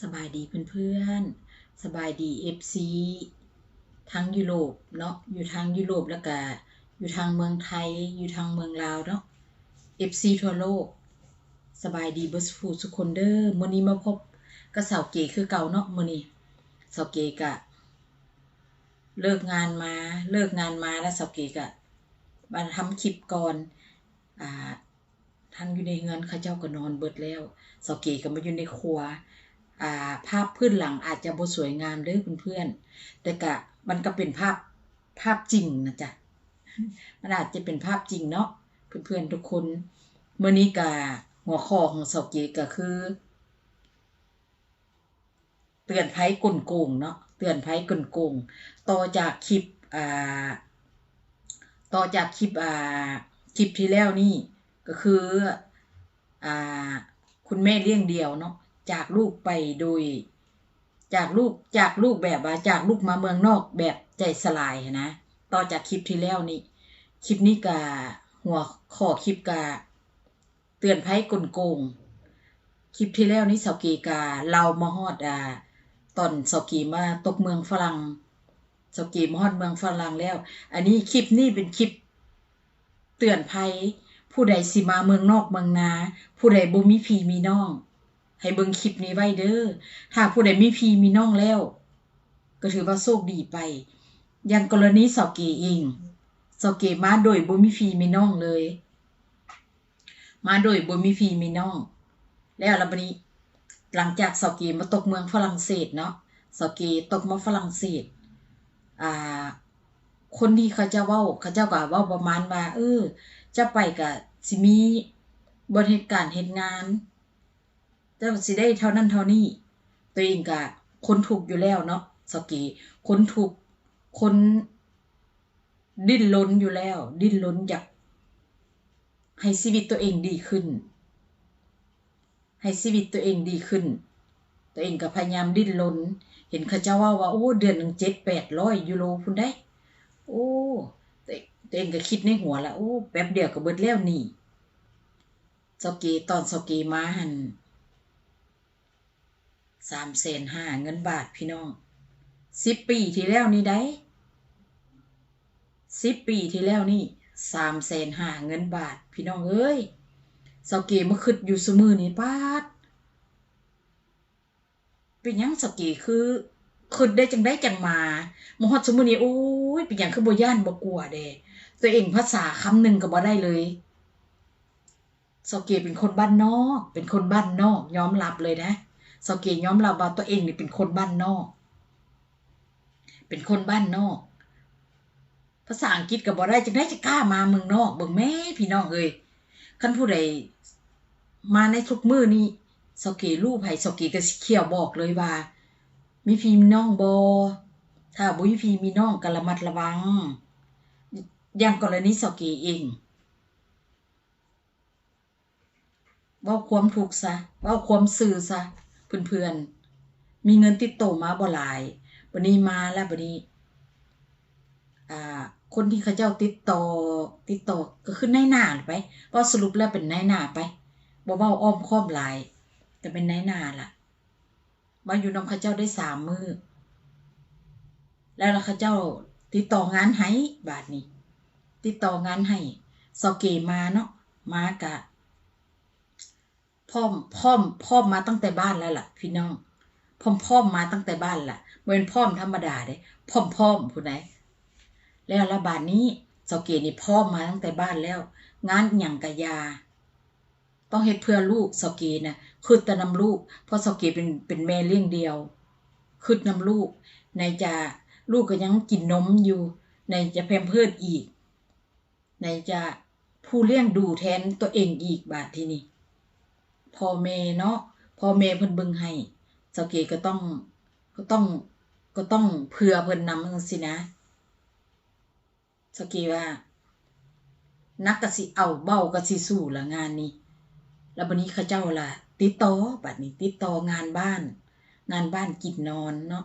สบายดีเพื่อนๆ สบายดี FC ทั้งยุโรปเนาะ อยู่ทางยุโรปแล้วก็อยู่ทางเมืองไทย อยู่ทางเมืองลาวเนาะ FC ทั่วโลก สบายดีเบิร์สฟูทุคนเด้อมื้อนี้มาพบกับสาวเก๋คือเก่าเนาะมื้อนี้สาวเก๋ก็เลิกงานมา เลิกงานมาแล้วสาวเก๋ก็มาทำคลิปก่อนอ่าทางอยู่ในเงินเขาเจ้าก็นอนเบิดแล้วสาวเก๋ก็มาอยู่ในครัว ภาพพื้นหลังอาจจะบ่สวยงามเด้อเพื่อนๆแต่ก็มันก็เป็นภาพภาพจริงนะจ๊ะมันอาจจะเป็นภาพจริงเนาะเพื่อนๆทุกคนเมื่อนี้ก็หัวข้อของเสาเกก็คือ เตือนภัยกลโกงเนาะเตือนภัยกลโกงต่อจากคลิปอ่าต่อจากคลิปอ่าคลิปที่แล้วนี่ก็คืออ่าคุณแม่เลี้ยงเดียวเนาะ จากลูกไปโดย จากลูกจากลูกแบบว่าจากลูกมาเมืองนอกแบบใจสลายนะ ต่อจากคลิปที่แล้วนี่คลิปนี้กะหัวข้อคลิปกะเตือนภัยกลโกง คลิปที่แล้วนี่สากีกาเรามาฮอดอ่าตอนสากีมาตกเมืองฝรั่งสากีมาฮอดเมืองฝรั่งแล้ว อันนี้คลิปนี้เป็นคลิป เตือนภัย ผู้ใดสิมาเมืองนอกเมืองนา ผู้ใดบ่มีพี่มีน้อง ให้เบิ่งคลิปนี้ไว้เด้อ ถ้าผู้ใดมีพี่มีน้องแล้ว ก็ถือว่าโชคดีไป อย่างกรณีสาวเกเองสาวเกมาโดยบ่มีพี่มีน้องเลย มาโดยบ่มีพี่มีน้อง แล้วล้วบัดนี้ หลังจากสาวเกมาตกเมืองฝรั่งเศสเนาะสาวเกตกมาฝรั่งเศส อ่า คนที่เขาเจ้าเว้าเขาเจ้าก็เว้าประมาณว่าเออ จะไปก็สิมีบริเหตุการณ์เฮ็ดงาน จะสิได้เท่านั้นเท่านี้ ตัวเองก็คนถูกอยู่แล้วเนาะสกีคนถูกคนดิ้นรนอยู่แล้ว ดิ้นรนอยากให้ชีวิตตัวเองดีขึ้น ให้ชีวิตตัวเองดีขึ้น ตัวเองก็พยายามดิ้นรนเห็นเขาเจ้าว่าว่าโอ้เดือนหนึ่งเจ็ดแปดร้อยยูโรพุ่นได้ โอ้ตัวตัวเองก็คิดในหัวละโอ้แป๊บเดียวก็เบิดแล้วนี่สกีตอนสกีมาหัน สามเซนห้าเงินบาทพี่น้องสิบปีที่แล้วนี่ได้สิบปีที่แล้วนี่สามเซนห้าเงินบาท พี่น้องเอ้ยสาเกมาขึ้นอยู่สมือนี่ป้าดเป็นยังสาเกคือขึ้นได้จังได้จังมามาฮอดสมือนี่โอ้ยเป็นยังคือบ่ย่านบ่กลัวเด้ตัวเองภาษาคำหนึ่งก็บ่ได้เลยสาเกเป็นคนบ้านนอก เป็นคนบ้านนอกยอมรับเลยนะ สเกยอมรับว่าตัวเองนี่เป็นคนบ้านนอก เป็นคนบ้านนอก ภาษาอังกฤษก็บ่ได้จังได้จะกล้ามาเมืองนอกเบิ่งแม่พี่น้องเอ้ยคันผู้ใดมาในทุกมื้อนี้สเกรูปให้สเกก็สิเขียวบอกเลยว่า มีพี่น้องบ่ถ้าบ่มีพี่มีน้องกระมัดระวัง อย่างกรณีสเกเองว้าความถูกซะว้าความซื่อซะ เพื่อนๆ มีเงินติดโตมาบ่หลายบัดนี้มาแล้วบัดนี้อ่าคนที่เขาเจ้าติดต่อติดต่อก็คือนายหน้าไปเพราะสรุปแล้วเป็นนายหน้าไปบ่เว้าอ้อมค้อมหลาย แต่เป็นนายหน้าล่ะมาอยู่นำเขาเจ้าได้สามมือแล้วล่ะเขาเจ้าติดต่องานให้บาทนี้ ติดต่องานให้สเกมาเนาะมากะ พ่อมพ่อมพ่อมมาตั้งแต่บ้านแล้วล่ะ พี่น้องพ่อมพ่อมมาตั้งแต่บ้านล่ะบ่เป็นพ่อมธรรมดาเด้พ่อมพ่อมผู้ใดแล้วละบาดนี้เสาเกนี่พ่อมมาตั้งแต่บ้านแล้ว งานหยังกะยา ต้องเฮ็ดเพื่อลูกเสาเกน่ะคือต่นำลูก เพราะเสาเกเป็นเป็นแม่เลี้ยงเดียวคือนํลูกในจะลูกก็ยังกินนมอยู่ ในจะแพมเพิดอีก ในจะผู้เลี้ยงดูแทนตัวเองอีกบาดที่นี่ พ่อแม่เนาะพ่อแม่เพิ่นเบิ่งให้เจ้าเกก็ต้องก็ต้องก็ต้องเผื่อเพิ่นนำจังซี่นะเจ้าเกว่านักก็สิเอาเบ้าก็สิสู้ละงานนี้ แล้วบัดนี้เขาเจ้าล่ะ ติดต่อบัดนี้ ติดต่องานบ้าน งานบ้านกินนอนเนาะ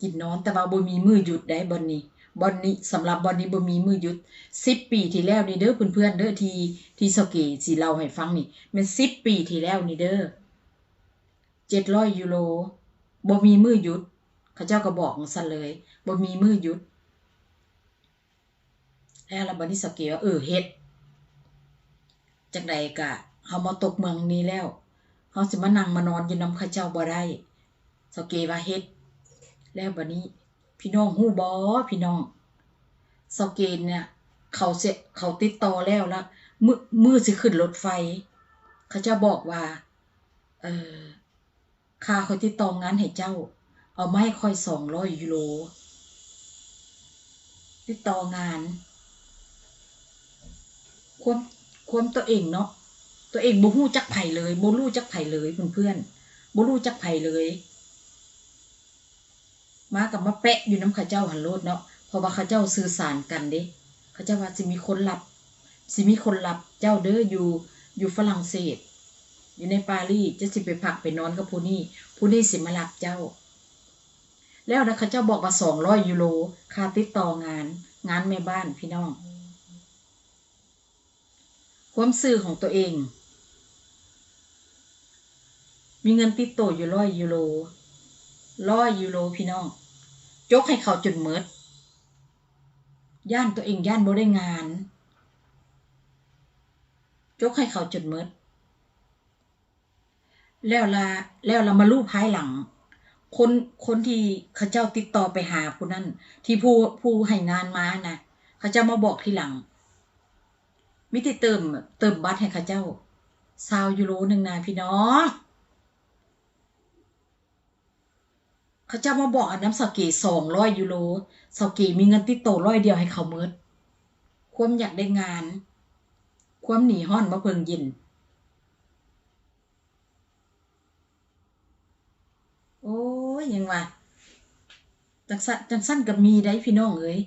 กินนอนแต่ว่าบ่มีมือหยุดได้บ่นี้ บ่นี้สำหรับบ่นี้บ่มีมือยุด10ปีที่แล้วนี่เด้อเพื่อนๆเด้อที่ที่เซาเกสิเล่าให้ฟังนี่ม่น10ปีที่แล้วนี่เด้อ700ยูโรบ่มีมือยุดเขาเจ้าก็บอกจั่งซั่นเลยบ่มีมือยุดแล้วบัดนี้สเกว่าเออเฮ็ดจังใดก็เฮามาตกเมืองนี้แล้วเฮาสิมานั่งมานอนอยู่นำเขาเจ้าบ่ได้สเกว่าเฮ็ดแล้วบัดนี้ พี่น้องฮู้บ่พี่น้องสเกนเนี่ยเขาเสเขาติดต่อแล้วละมือมือสิขึ้นรถไฟ เขาจ้าบอกว่า เออค่าเขาติดต่องานให้เจ้า เอาไมาให้ค่อย200ยูโรติดต่องาน ควมควมตัวเองเนาะตัวเองบ่ฮู้จักไผเลยบ่รู้จักไผเลยเพื่อนๆบ่รู้จักไผเลย มากับมาแปะอยู่น้ำข้าเจ้าหันโลดเนาะเพราะว่าข้าเจ้าสื่อสารกันเด้ข้าเจ้าว่าสิมีคนรับสิมีคนรับเจ้าเด้ออยู่อยู่ฝรั่งเศส อยู่ในปารีสจะสิไปพักไปนอนกับผู้นี้ผู้นี้สิมารับเจ้า แล้วนะข้าเจ้าบอกว่า200ยูโรค่าติดต่องาน งานแม่บ้านพี่น้องความซื่อของตัวเอง มีเงินติดตัวอยู่ร้อยยูโรร้อยยูโรพี่น้อง จกให้เขาจนเมิด ย่านตัวเองย่านบ่ได้งาน จกให้เขาจนเมิด แล้วละแล้วละมาลูบภายหลัง คนคนที่เขาเจ้าติดต่อไปหาผู้นั้น ที่ผู้ผู้ให้งานมานะเขาเจ้ามาบอกทีหลังมิติเติมเติมบัตรให้เขาเจ้าซาวยูโรหนึ่งนาพี่น้อง เขาจ้ามาบอกอันน้ำสเกสองร้อยยูโรสเกมีเงินติดโตวร้อยเดียวให้เขาเมิดความอยากได้งาน ความหนีห้อนมาเพิงยิน โอ้ยยังว่าจังสั้นจังสั้นกับมีได้พี่น้องเอ้ย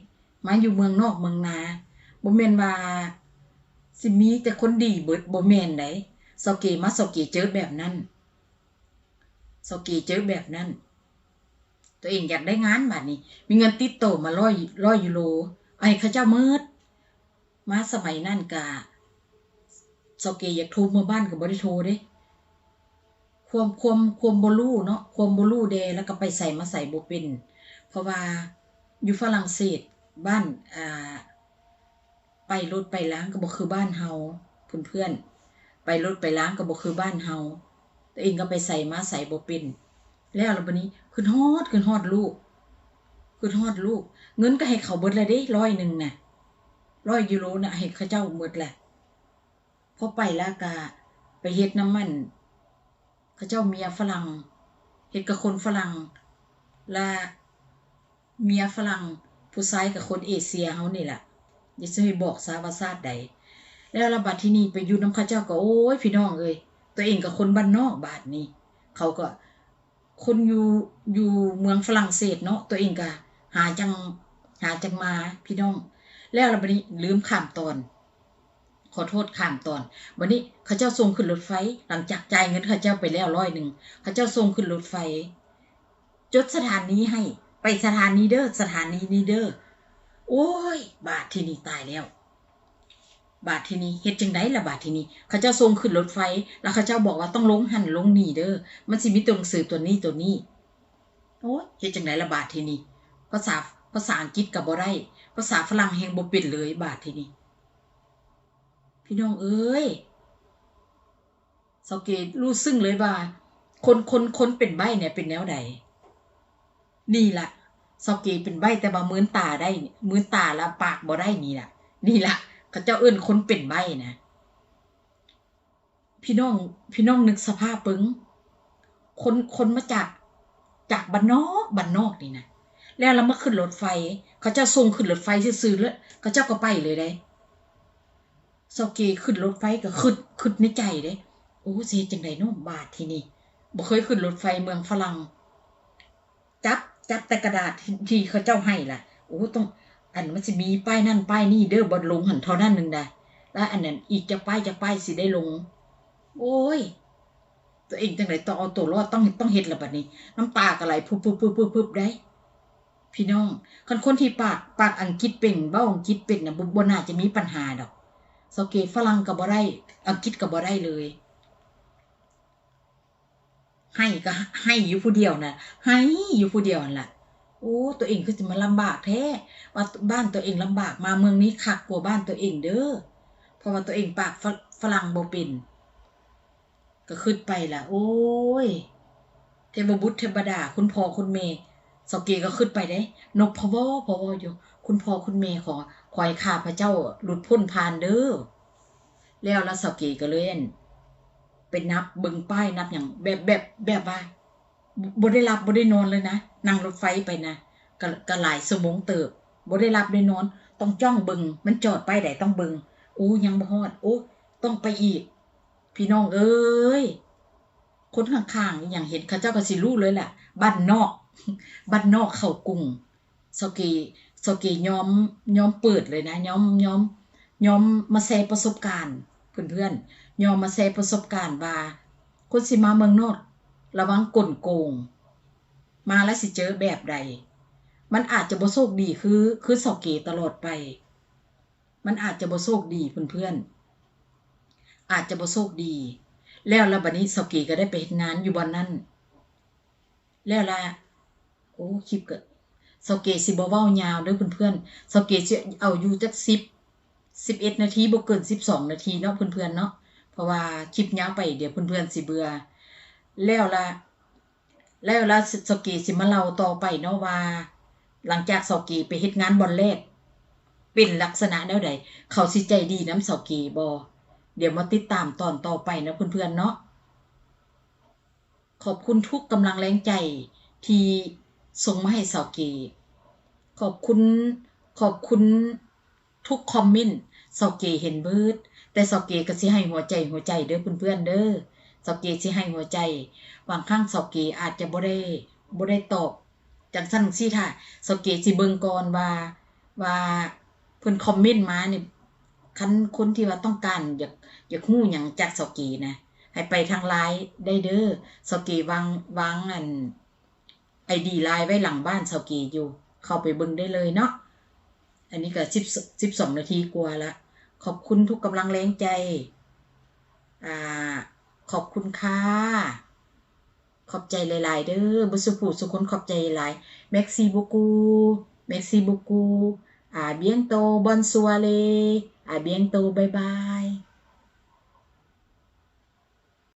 มาอยู่เมืองนอกเมืองนาบ่แม่นว่าสิมีแต่คนดีเบิดบ่แม่นไดเซาเกมาเซาเกเจอแบบนั้นเซาเกเจอแบบนั้น ตัวเองอยากได้งานบัดนี้ มีเงินติดโตมาร้อยร้อยยูโรไอ้เขาเจ้ามืดมาสมัยนั้นกะเซาเกอยากโทรมาบ้านก็บ่ได้โทรเด้ความความความบ่รู้เนาะความบ่รู้เดแล้วก็ไปใส่มาใส่บ่เป็น เพราะว่าอยู่ฝรั่งเศสบ้านอ่าไปรถไปล้างก็บ่คือบ้านเฮาเพื่อนๆไปรถไปล้างก็บ่คือบ้านเฮาตัวเองก็ไปใส่มาใส่บ่เป็น แล้วแล้วบัดนี้ขึ้นฮอดขึ้นฮอดลูกขึ้นฮอดลูก เงินก็ให้เขาเบิดแล้วเด้ร้อยหนึ่งน่ะร้อยยูโรน่ะให้เขาเจ้าเบิดแหละพอไปล้วก็ไปเฮ็ดน้ำมันเขาเจ้าเมียฝรั่งเฮ็ดกับคนฝรั่งและเมียฝรั่งผู้ชายกับคนเอเชียเฮานี่แหละอย่าจะให้บอกซาว่าซาดใดแล้วระบาดที่นี่ไปอยู่น้ำข้าเจ้าก็โอ้ยพี่น้องเอ้ยตัวเองกับคนบ้านนอกบาดนี้เขาก็ คนอยู่อยู่เมืองฝรั่งเศสเนาะตัวเองก็หาจังหาจังมาพี่น้อง แล้วระบาดนี้ลืมข้ามตอน ขอโทษข้ามตอนวันนี้เขาเจ้าส่งขึ้นรถไฟ หลังจากจ่ายเงินเขาเจ้าไปแล้วร้อยหนึ่งเขาเจ้าส่งขึ้นรถไฟ จดสถานีให้ ไปสถานีเด้อสถานีนี้เด้อโอ้ย บาทที่นี่ตายแล้ว บาทที่นี่เฮ็ดจังไดล่ะบาทที่นี่เขาเจ้าส่งขึ้นรถไฟ แล้วเขาเจ้าบอกว่าต้องลงหันลงนี่เด้อมันสิมีตัวหนังสือตัวนี้ตัวนี้โอ้ยเฮ็ดจังไดล่ะบาทที่นี่ภาษาภาษาอังกฤษก็บ่ได้ ภาษาฝรั่งแฮงบ่เป็นเลยบาทที่นี่พี่น้องเอ้ยเสาเกตรู้ซึ่งเลยว่า คนคนคนเป็นใบเนี่ยเป็นแนวใดนี่ล่ะสอกเกเป็นใบแต่บ่ามือนตาได้มือนตาแล้วปากบ่ได้นี่ล่ะ นี่ล่ะ เขาเจ้าเอิ้นคนเป็นใบนะพี่น้องพี่น้องนึกสภาพปึงคนคนมาจากจากบ้านนอกบ้านนอกนี่นะแล้วเรามาขึ้นรถไฟ เขาเจ้าส่งขึ้นรถไฟซื่อแล้วเขาเจ้าก็ไปเลยได้สอกเกขึ้นรถไฟก็ขึ้นขึ้นในใจเด้โอ้เสียจังไดเนาะบาทที่นี่บ่เคยขึ้นรถไฟเมืองฝรั่งจับจับแต่กระดาษที่เขาเจ้าให้ล่ะโอ้ต้อง อันมันจะมีป้ายนั่นป้ายนี่เด้อบนลงหันเท่านั้นหนึ่งได้แล้วอันนั้นอีกจะป้ายจะป้ายสิได้ลง โอ้ย ตัวเองจังไหนต้องเอาตัวรอดต้องต้องเฮ็ดละบัดนี้ น้ำตากระไหลพุบพุบพุบพุบพุบได้ พี่น้องคนคนที่ปากปากอังกฤษเป็นเบ้าอังกฤษเป็นนะบ่น่าจะมีปัญหาดอกสเกฝรั่งก็บ่ได้อังกฤษก็บ่ได้เลย ให้ก็ให้อยู่ผู้เดียวน่ะให้อยู่ผู้เดียวนั่นล่ะ โอ้ตัวเองคือสิมาลำบากแท้ว่าบ้านตัวเองลำบากมาเมืองนี้คักกว่าบ้านตัวเองเด้อเพราะว่าตัวเองปากฝรั่งโบเป็นก็ขึ้นไปล่ะ โอ้ย เทพบุตรเทพดา คุณพ่อคุณแม่สเกก็ขึ้นไปได้ นกพวอพวออยู่ คุณพ่อคุณแม่ขอขอให้ข้าพระเจ้าหลุดพ้นผ่านเด้อแล้วแล้วสเกก็เล่นเป็นนับเบิ่งป้ายนับอย่างแบบแบบแบบว่า บ่ได้รับบ่ได้นอนเลยนะนั่งรถไฟไปนะก็ก็หลายชั่วโมงเติบบ่ได้รับได้นอน ต้องจ้องเบิงมันจอดไปไหนต้องเบิงโอ้ยังบ่ฮอด โอ้ต้องไปอีก พี่น้องเอ้ยคนข้างๆอย่างเห็นเขาเจ้าก็สิรู้เลยแหละบ้านนอกบ้านนอกเข้ากรุงสกีสกีย้อมย้อมเปิดเลยนะย้อมย้อมย้อมมาแชร์ประสบการณ์เพื่อนๆยอมมาแชร์ประสบการณ์ว่าคนสิมาเมืองนอก ระวังกลโกง มาแล้วสิเจอแบบใด มันอาจจะบ่โชคดีคือ คือสกีตลอดไป มันอาจจะบ่โชคดีเพื่อนๆอาจจะบ่โชคดี แล้วล้วบัดนี้สกีก็ได้ไปเฮ็ดงานอยู่บอนนั้นแล้วละโอ้คลิปก็สกีสิบ่เว้ายาวเด้อเพื่อนๆสกีสิเอาอยู่จัก10 11นาทีบ่เกิน12นาทีเนาะเพื่อนๆเนาะเพราะว่าคลิปยาวไปเดี๋ยวเพื่อนๆสิเบื่อ แล้วละแล้วละสกีสิมาเล่าต่อไปเนาะว่า หลังจากสกีไปเฮ็ดงานบอนแรก เป็นลักษณะแนวใดเขาสิใจดีน้ำสกีบ่เดี๋ยวมาติดตามตอนต่อไปนะเพื่อนๆเนาะขอบคุณทุกกำลังแรงใจที่ส่งมาให้สาวเกขอบคุณขอบคุณทุกคอมเมนต์สาวเกเห็นเบิด แต่สาวเกก็สิให้หัวใจหัวใจเด้อเพื่อนๆเด้อ สาวเกสิให้หัวใจบางครั้งสาวเกอาจจะบ่ได้บ่ได้ตอบจังซั่นซี่ค่ะสาวเกสิเบิ่งก่อนว่าว่าเพิ่นคอมเมนต์มานี่คันคนที่ว่าต้องการอยากอยากฮู้หยังจากสาวเกนะให้ไปทางไลน์ได้เด้อสาวเกวางวางอันไอดีไลน์ไว้หลังบ้านสาวเกอยู่ เข้าไปเบิ่งได้เลยเนาะอันนี้ก็10 12นาทีกว่าละขอบคุณทุกกำลังแรงใจ อ่า ขอบคุณค่ะ ขอบใจหลาย ๆ เด้อบุสุผูสุคนขอบใจหลายแม็กซี่บุกูแม็กซี่บุกูอาเบียงโตบอนซัวเลอาเบียงโตบายบาย